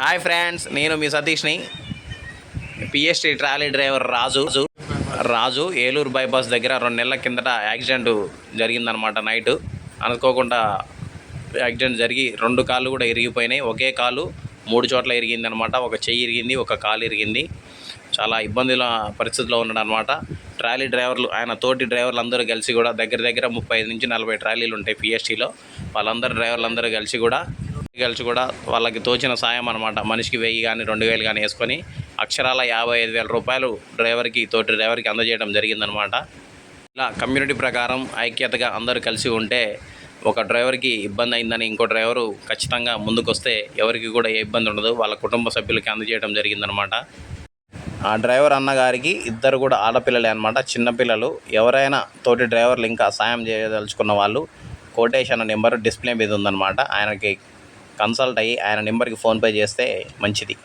Hi friends నేను మీ సతీష్ని. PST trolley driver Raju. Raju Eluru bypass దగ్గర రెండు నెలల కిందట యాక్సిడెంట్ జరిగిందనమాట నైట్. అనుకోకుండా యాక్సిడెంట్ జరిగి రెండు కాళ్ళు కూడా ఇరిగిపోయినాయి. ఒకే కాలు మూడు చోట్ల ఇరిగిందనమాట ఒక చెయ్యి ఇరిగింది ఒక కాలు ఇరిగింది. చాలా ఇబ్బందుల పరిస్థితిలో ఉన్నాడు అనమాట ట్రాలీ డ్రైవర్లు ఆయన తోటి డ్రైవర్లు అందరూ కలిసి కూడా దగ్గర దగ్గర ముప్పై ఐదు నుంచి నలభై ట్రాలీలు ఉంటాయి పిఎస్టీలో వాళ్ళందరూ డ్రైవర్లు అందరూ కలిసి కూడా కలిసి కూడా వాళ్ళకి తోచిన సాయం అనమాట మనిషికి వెయ్యి కానీ రెండు వేలు కానీ వేసుకొని అక్షరాల యాభై ఐదు వేల రూపాయలు డ్రైవర్కి తోటి డ్రైవర్కి అందజేయడం జరిగిందనమాట ఇలా కమ్యూనిటీ ప్రకారం ఐక్యతగా అందరూ కలిసి ఉంటే ఒక డ్రైవర్కి ఇబ్బంది అయిందని ఇంకో డ్రైవరు ఖచ్చితంగా ముందుకొస్తే ఎవరికి కూడా ఏ ఇబ్బంది ఉండదు. వాళ్ళ కుటుంబ సభ్యులకి అందజేయడం జరిగిందనమాట ఆ డ్రైవర్ అన్నగారికి ఇద్దరు కూడా ఆడపిల్లలే అనమాట చిన్నపిల్లలు ఎవరైనా తోటి డ్రైవర్లు ఇంకా సాయం చేయదలుచుకున్న వాళ్ళు కోటేష్ అన్న నెంబర్ డిస్ప్లే మీద ఉందన్నమాట. ఆయనకి కన్సల్ట్ అయ్యి ఆయన నెంబర్కి ఫోన్పే చేస్తే మంచిది.